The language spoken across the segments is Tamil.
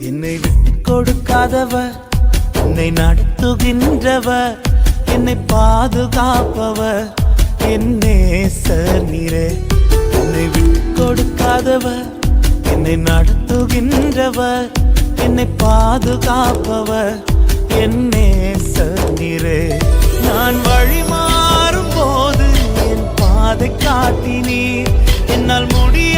என்னை விட்டு கொடுக்காதவர். என்னை நடத்துகின்றவர் என்னை பாதுகாப்பவர். என்னே நீரே. என்னை விட்டு கொடுக்காதவர். என்னை நடத்துகின்றவர் என்னை பாதுகாப்பவர். என்னே நேசர் நீரே. நான் வழி மாறும் போது என் பாதை காட்டினீர். என்னால் முடிய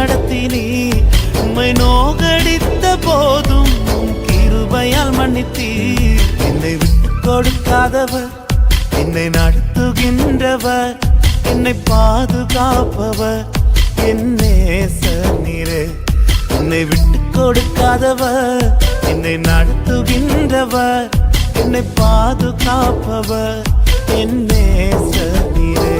நடத்தினி. உம்மை நோகடித்த போதும் கிருபையால் மன்னித்தி என்னை விட்டு கொடுக்காதவர் என்னை நடத்துகின்றவர் என்னை பாதுகாப்பவர் என்னே நீரே. என்னை விட்டு கொடுக்காதவர் என்னை நடத்துகின்றவர் என்னை பாதுகாப்பவர் என்னே நேசர் நீரே.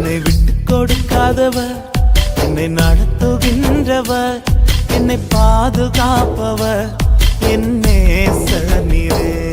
என்னை விட்டு கொடுக்காதவர் என்னை நடத்துகின்றவர் என்னை பாதுகாப்பவர் என் நேசர் நீரே.